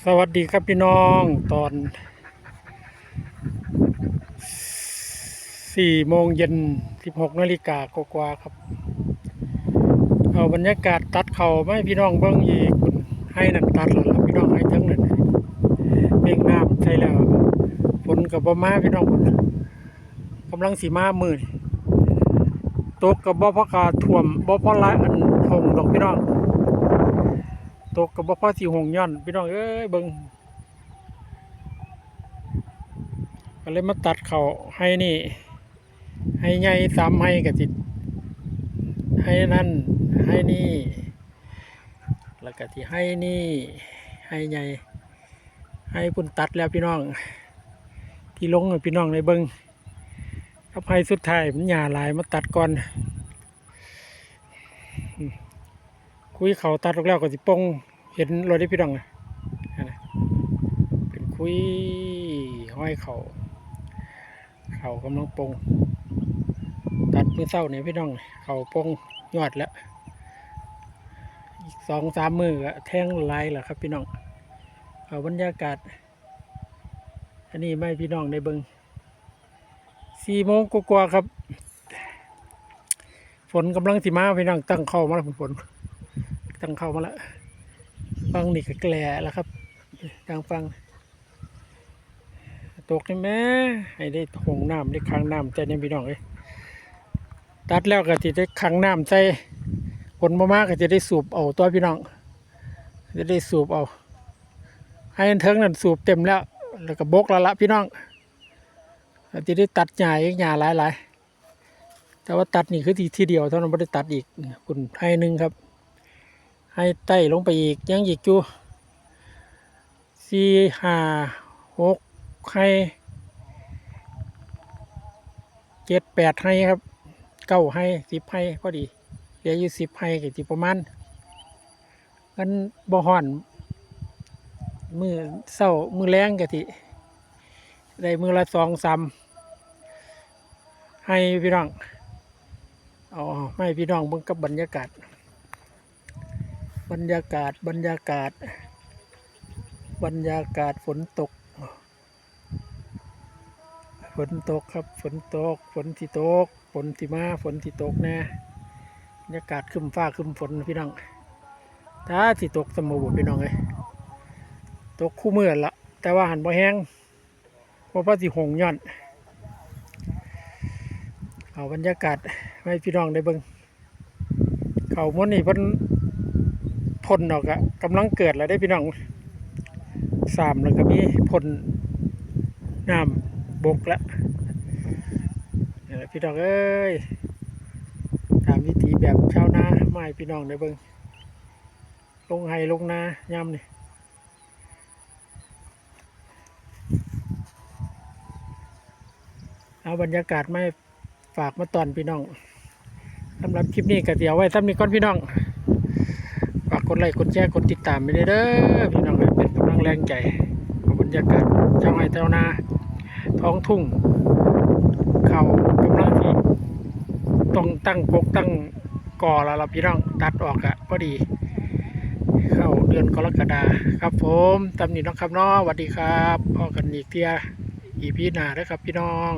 สวัสดีครับพี่น้องตอนสี่โมงเย็นสิบหกนาฬิกากว่าครับ เอาบรรยากาศตัดเขาไม่พี่น้องเบิ้งอีกให้นันตัดแล้วล่ะพี่น้องให้ทั้งนั้นเบ่งน้ำใช่แล้วฝนกับบ่มาพี่น้องฝนกำลังสีมามือนี่ตกกับบ่พอกาท่วมบ่พอละอันทงดอกพี่น้อง ตกกับบ่พอสีหงย้อนพี่น้องเอ้ยเบิ่งก็เลยมาตัดเขาให้นี่ ให้ใหญ่สามให้กับจิตให้นั่นให้นี่ แล้วก็ที่ให้นี่ ให้ใหญ่ให้ปุ่นตัดแล้วพี่น้อง ที่ลงพี่น้องในเบิ่งกับให้สุดท้ายมันหยาหลายมาตัดก่อน คุยเขาตัดออกแล้วก็สิปงเห็นรถได้พี่น้องนะเป็นคุยห้อยเขาเขากำลังปงตัดมือเศร้าเนี่ยพี่น้อง เขาปงยอดแล้วอีกสองสามมือก็แท่งลายแหละครับพี่น้องเอาบรรยากาศ อันนี้ไม่พี่น้องในเบิงสี่โมงกว่าครับ ฝนกำลังสิมาพี่น้องตั้งเข้ามาแล้วฝน ตั้งเข้ามาแล้วฟังนี่ก็แกล่แล้วครับทางฟัง ตกให้แม่ให้ได้หงน้ำได้ค้างน้ำใจเนี่ยพี่น้องเลยตัดแล้วก็จะได้ค้างน้ำใจผลมามากก็จะได้สูบเอาตัวพี่น้อง จะได้สูบเอา ให้อันเทิงนั่นสูบเต็มแล้ว แล้วก็บกล้วละพี่น้องจะได้ตัดหญ้าอีกหญ้าหลายๆแต่ว่าตัดนี่คือทีทีเดียวเท่านั้นไม่ได้ตัดอีกคุณให้หนึ่งครับ ให้ไต่ลงไปอีกยังอีกจูสี่ห้าหกให้เจ็ดแปดให้ครับเก้าให้สิบให้พอดีเหลืออยู่สิบให้กับสิประมาณกันบ่ฮ้อนมือเศร้ามือแรงกะทิได้มือละสองสามให้พี่น้องอ๋อไม่พี่น้องเบิ่งกับบรรยากาศ บรรยากาศบรรยากาศ บรรยากาศฝนตก ฝนตกครับฝนตก ฝนที่ตก ฝนที่มาฝนที่ตกแน่บรรยากาศครึ้มฟ้าครึ้มฝนพี่น้องถ้าที่ตกสมบูรณ์พี่น้องเลยตกคู่มือละแต่ว่าหันบ่แห้งเพราะว่าสิหงย้อนเอาบรรยากาศให้พี่น้องได้เบิ่งเขาม้วนนี่เพิ่น พ่นออกอะกำลังเกิดแล้วได้พี่น้องสามแล้วก็มีพ่นน้ำบกแล้วนี่แหละพี่น้องเอ้ยตามวิธีแบบชาวนาไม่พี่น้องได้เบิ่งลงไห้ลงนาย่ำนี่เอาบรรยากาศไม่ฝากมาตอนพี่น้องสำหรับคลิปนี้ก็เดี๋ยวไว้ซ้ำนี้ก่อนพี่น้อง ฝากกดไลค์กดแชร์กดติดตามไปเด้อพี่น้องเป็นกำลังแรงใจบรรยากาศเจ้าไร่เจ้านาท้องทุ่ง เขากำลังที่ต้องตั้งปกตั้งก่อแล้วล่ะพี่น้องตัดออกอะพอดี เข้าเดือนกรกฎาครับผมตำหนิน้องครับน้อสวัสดีครับออกกันอีกเทียอีพีหน้าเด้อครับพี่น้อง